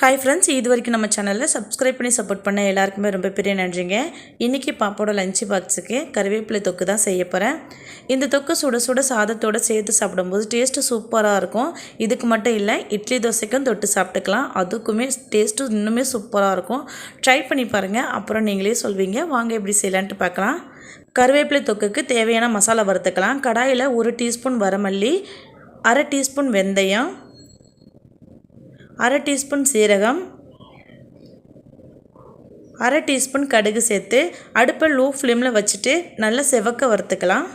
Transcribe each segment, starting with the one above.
Hi friends இது வரைக்கும் நம்ம சேனலில் சப்ஸ்கிரைப் பண்ணி சப்போர்ட் பண்ண எல்லாருக்குமே ரொம்ப பெரிய நன்றிங்க. இன்றைக்கி பாப்போட லஞ்ச் பாக்ஸுக்கு கருவேப்பிலை தொக்கு தான் செய்ய போகிறேன் இந்த தொக்கு சுட சுட சாதத்தோடு சேர்த்து சாப்பிடும்போது டேஸ்ட்டு சூப்பராக இருக்கும். இதுக்கு மட்டும் இல்லை இட்லி தோசைக்கும் தொட்டு சாப்பிட்டுக்கலாம். அதுக்குமே டேஸ்ட்டு இன்னுமே சூப்பராக இருக்கும். ட்ரை பண்ணி பாருங்கள் அப்புறம் நீங்களே சொல்வீங்க. வாங்க எப்படி செய்யலான்ட்டு பார்க்கலாம். கருவேப்பிலை தொக்குக்கு தேவையான மசாலா வறுத்துக்கலாம். கடாயில் ஒரு டீஸ்பூன் வரமல்லி அரை டீஸ்பூன் வெந்தயம் அரை டீஸ்பூன் சீரகம் அரை டீஸ்பூன் கடுகு சேர்த்து அடுப்பை லோ ஃப்ளேமில் வச்சுட்டு நல்லா செவக்க வறுத்துக்கலாம்.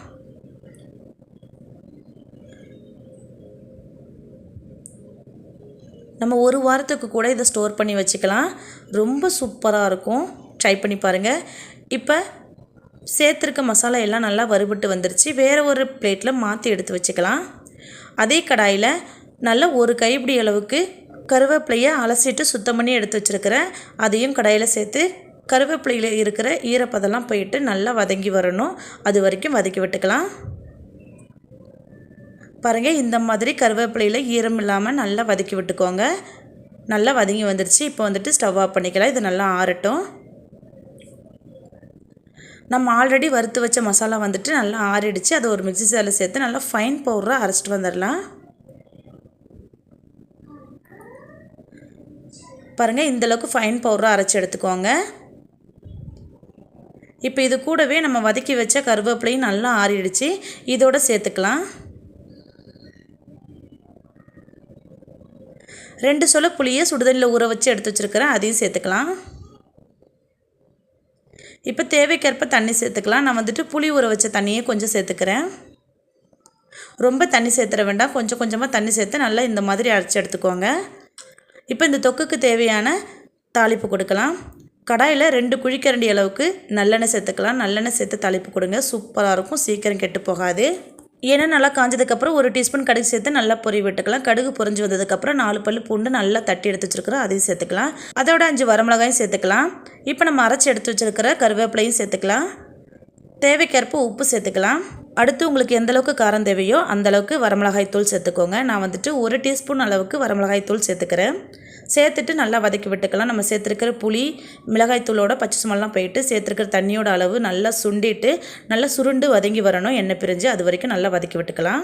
நம்ம ஒரு வாரத்துக்கு கூட இதை ஸ்டோர் பண்ணி வச்சுக்கலாம். ரொம்ப சூப்பராக இருக்கும். ட்ரை பண்ணி பாருங்கள் இப்போ சேர்த்துருக்க மசாலா எல்லாம் நல்லா வறுபட்டு வந்துருச்சு. வேறு ஒரு பிளேட்டில் மாற்றி எடுத்து வச்சுக்கலாம். அதே கடாயில் நல்லா ஒரு கைப்பிடி அளவுக்கு கருவேப்பிலையை அலசிட்டு சுத்தம் பண்ணி எடுத்து வச்சுருக்கிறேன். அதையும் கடாயில் சேர்த்து கருவேப்பிலையில் இருக்கிற ஈரப்பதெல்லாம் போயிட்டு நல்லா வதங்கி வரணும். அது வரைக்கும் வதக்கி விட்டுக்கலாம். பாருங்கள் இந்த மாதிரி கருவேப்பிலையில் ஈரம் இல்லாமல் நல்லா வதக்கி விட்டுக்கோங்க. நல்லா வதங்கி வந்துடுச்சு இப்போ வந்துட்டு ஸ்டவ் ஆஃப் பண்ணிக்கலாம். இது நல்லா ஆறட்டும். நம்ம ஆல்ரெடி வறுத்து வச்ச மசாலா வந்துட்டு நல்லா ஆறிடுச்சு. அதை ஒரு மிக்சி சாரில் சேர்த்து நல்லா ஃபைன் பவுடராக அரைச்சிட்டு வந்துடலாம். பாருங்கள் இந்தளவுக்கு ஃபைன் பவுடராக அரைச்சி எடுத்துக்கோங்க. இப்போ இது கூடவே நம்ம வதக்கி வச்ச கருவேப்பிலையும் நல்லா ஆறிடுச்சு. இதோட சேர்த்துக்கலாம். ரெண்டு சொல புளியை சுடுதண்ணில் ஊற வச்சு எடுத்து வச்சுருக்கிறேன் அதையும் சேர்த்துக்கலாம். இப்போ தேவைக்கேற்ப தண்ணி சேர்த்துக்கலாம். நான் வந்துட்டு புளி ஊற வச்ச தண்ணியை கொஞ்சம் சேர்த்துக்கிறேன். ரொம்ப தண்ணி சேர்த்துற வேண்டாம். கொஞ்சம் கொஞ்சமாக தண்ணி சேர்த்து நல்லா இந்த மாதிரி அரைச்சி எடுத்துக்கோங்க. இப்போ இந்த தொக்குக்கு தேவையான தாளிப்பு கொடுக்கலாம். கடாயில் ரெண்டு குழிக்கரண்டி அளவுக்கு நல்லெண்ணெய் சேர்த்துக்கலாம். நல்லெண்ணெய் சேர்த்து தாளிப்பு கொடுங்க. சூப்பராக இருக்கும். சீக்கிரம் கெட்டு போகாது. ஏன்னா நல்லா காஞ்சதுக்கப்புறம் ஒரு டீஸ்பூன் கடுகு சேர்த்து நல்லா பொறி விட்டுக்கலாம். கடுகு பொறிஞ்சு வந்ததுக்கப்புறம் நாலு பல் பூண்டு நல்லா தட்டி எடுத்து வச்சுருக்கிறோம் அதையும் சேர்த்துக்கலாம். அதோட அஞ்சு வரமிளகாயும் சேர்த்துக்கலாம். இப்போ நம்ம அரைச்சி எடுத்து வச்சுருக்கிற கருவேப்பிலையும் சேர்த்துக்கலாம். தேவைக்கேற்ப உப்பு சேர்த்துக்கலாம். அடுத்து உங்களுக்கு எந்த அளவுக்கு காரம் தேவையோ அந்தளவுக்கு வரமிளகாய் தூள் சேர்த்துக்கோங்க. நான் வந்துட்டு ஒரு டீஸ்பூன் அளவுக்கு வரமிளகாய் தூள் சேர்த்துக்கிறேன். சேர்த்துட்டு நல்லா வதக்கி விட்டுக்கலாம். நம்ம சேர்த்துருக்கிற புளி மிளகாய் தூளோட பச்சை சுமெல்லாம் போயிட்டு சேர்த்துருக்கிற தண்ணியோட அளவு நல்லா சுண்டிட்டு நல்லா சுருண்டு வதங்கி வரணும். எண்ணெய் பிரிஞ்சு அது வரைக்கும் நல்லா வதக்கி விட்டுக்கலாம்.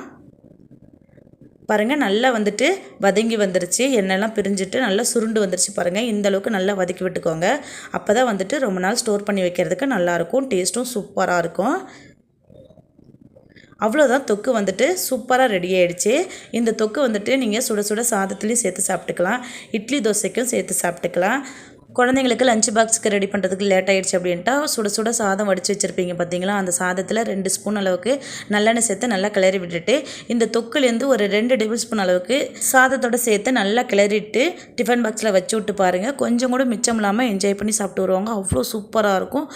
பாருங்கள் நல்லா வந்துட்டு வதங்கி வந்துருச்சு. எண்ணெய்லாம் பிரிஞ்சுட்டு நல்லா சுருண்டு வந்துருச்சு பாருங்கள் இந்த அளவுக்கு நல்லா வதக்கி விட்டுக்கோங்க. அப்போ தான் வந்துட்டு ரொம்ப நாள் ஸ்டோர் பண்ணி வைக்கிறதுக்கு நல்லாயிருக்கும். டேஸ்ட்டும் சூப்பராக இருக்கும். அவ்வளோதான் தொக்கு வந்துட்டு சூப்பராக ரெடி ஆகிடுச்சு இந்த தொக்கு வந்துட்டு நீங்கள் சுட சுட சாதத்துலேயும் சேர்த்து சாப்பிட்டுக்கலாம். இட்லி தோசைக்கும் சேர்த்து சாப்பிட்டுக்கலாம். குழந்தைங்களுக்கு லஞ்ச் பாக்ஸுக்கு ரெடி பண்ணுறதுக்கு லேட் ஆகிடுச்சு அப்படின்ட்டா சுட சுட சாதம் வடித்து வச்சுருப்பீங்க பார்த்தீங்களா அந்த சாதத்தில் ரெண்டு ஸ்பூன் அளவுக்கு நல்லெண்ணெய் சேர்த்து நல்லா கிளறி விட்டுட்டு இந்த தொக்குலேருந்து ஒரு ரெண்டு டேபிள் ஸ்பூன் அளவுக்கு சாதத்தோடு சேர்த்து நல்லா கிளறிட்டு டிஃபன் பாக்ஸில் வச்சு விட்டு பாருங்கள் கொஞ்சம் கூட மிச்சம் இல்லாமல் என்ஜாய் பண்ணி சாப்பிட்டு வருவாங்க. அவ்வளோ சூப்பராக இருக்கும்.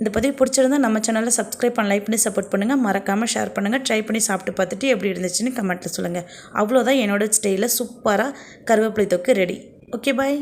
இந்த பதிவு பிடிச்சிருந்தா நம்ம சேனலில் சப்ஸ்கிரைப் பண்ண லைக் பண்ணி சப்போர்ட் பண்ணுங்கள் மறக்காமல் ஷேர் பண்ணுங்கள் ட்ரை பண்ணி சாப்பிட்டு பார்த்துட்டு எப்படி இருந்துச்சுன்னு கமெண்ட்டில் சொல்லுங்கள் அவ்வளோதான் என்னோடய ஸ்டைலில் சூப்பராக கருவேப்பிலை தொக்கு ரெடி ஓகே பாய்